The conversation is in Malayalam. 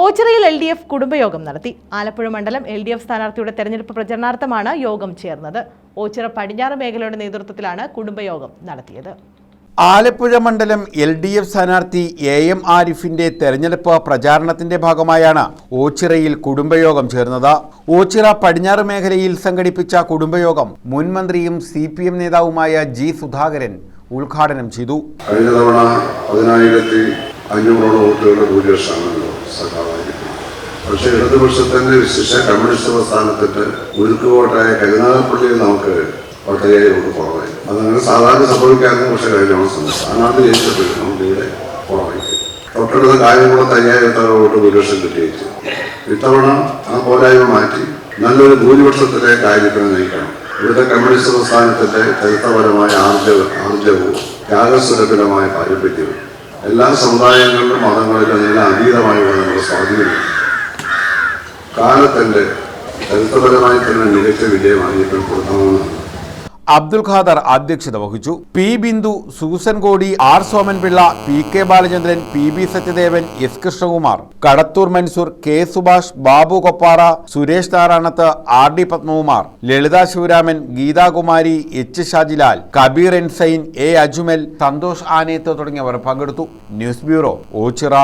ഓച്ചിറയിൽ എൽ ഡി എഫ് കുടുംബയോഗം നടത്തി. ആലപ്പുഴ മണ്ഡലം എൽ ഡി എഫ് സ്ഥാനാർത്ഥിയുടെ തെരഞ്ഞെടുപ്പ് പ്രചരണാർത്ഥമാണ് യോഗം ചേർന്നത്. ഓച്ചിറ പടിഞ്ഞാറ് മേഖലയുടെ നേതൃത്വത്തിലാണ് കുടുംബയോഗം നടത്തിയത്. ആലപ്പുഴ മണ്ഡലം എൽ ഡി എഫ് സ്ഥാനാർത്ഥി എ എം ആരിഫിന്റെ തെരഞ്ഞെടുപ്പ് പ്രചാരണത്തിന്റെ ഭാഗമായാണ് ഓച്ചിറയിൽ കുടുംബയോഗം ചേർന്നത്. ഓച്ചിറ പടിഞ്ഞാറ് മേഖലയിൽ സംഘടിപ്പിച്ച കുടുംബയോഗം മുൻ മന്ത്രിയും സി പി എം നേതാവുമായ ജി സുധാകരൻ ഉദ്ഘാടനം ചെയ്തു. കഴിഞ്ഞ തവണ പതിനായിരത്തി അഞ്ഞൂറോളം വോട്ടുകളുടെ ഭൂരിപക്ഷമാണല്ലോ സഖാവായിരിക്കും പക്ഷേ ഇടതുപക്ഷത്തിന്റെ വിശിഷ്ട കമ്മ്യൂണിസ്റ്റ് പ്രസ്ഥാനത്തിന്റെ ഉരുക്കുകോട്ടായ കരുനാഗപ്പള്ളിയിൽ നമുക്ക് പട്ടയായി വോട്ട് കുറവായി അതങ്ങനെ സാധാരണ സംഭവിക്കാറുണ്ട് പക്ഷേ കഴിഞ്ഞ ദിവസം സ്ഥാനാർത്ഥി ജയിച്ചപ്പോഴും നമുക്ക് ഇവിടെ കുറവായി തൊട്ടടുത്ത കാര്യംകുളത്ത് അയ്യായിരത്തോളം വോട്ട് ഭൂരിപക്ഷം കിട്ടിയേച്ചു. ഇത്തവണ ആ പോരായ്മ മാറ്റി നല്ലൊരു ഭൂരിപക്ഷത്തിലെ കാര്യത്തിന് നയിക്കണം. ഇവിടുത്തെ കമ്മ്യൂണിസ്റ്റ് പ്രസ്ഥാനത്തിന്റെ ചരിത്രപരമായ ആർജവ ആർജവും ത്യാഗസുരഭിലമായ പാരമ്പര്യവും എല്ലാ സമുദായങ്ങളിലും മതങ്ങളിലും എല്ലാം അതീതമായുള്ള നമ്മുടെ സ്വാതന്ത്ര്യം കാലത്തിന്റെ ചരിത്രപരമായി തന്നെ മികച്ച വിജയമായി കൊടുക്കണമെന്നാണ് അബ്ദുൽ ഖാദർ അധ്യക്ഷത വഹിച്ചു. P Bindu Susan Kodi R Somanpillai P K Balachandran P B Sathyadevan S Krishnakumar. Kadathur Mansoor K Subhash Babu Koppara Suresh Narayanath R D Padmakumar. Lalitha Sivaraman Geethakumari H Shajilal Kabeer ensign A Ajmal Santhosh Aneth തുടങ്ങിയവർ പങ്കെടുത്തു. News bureau Ochira.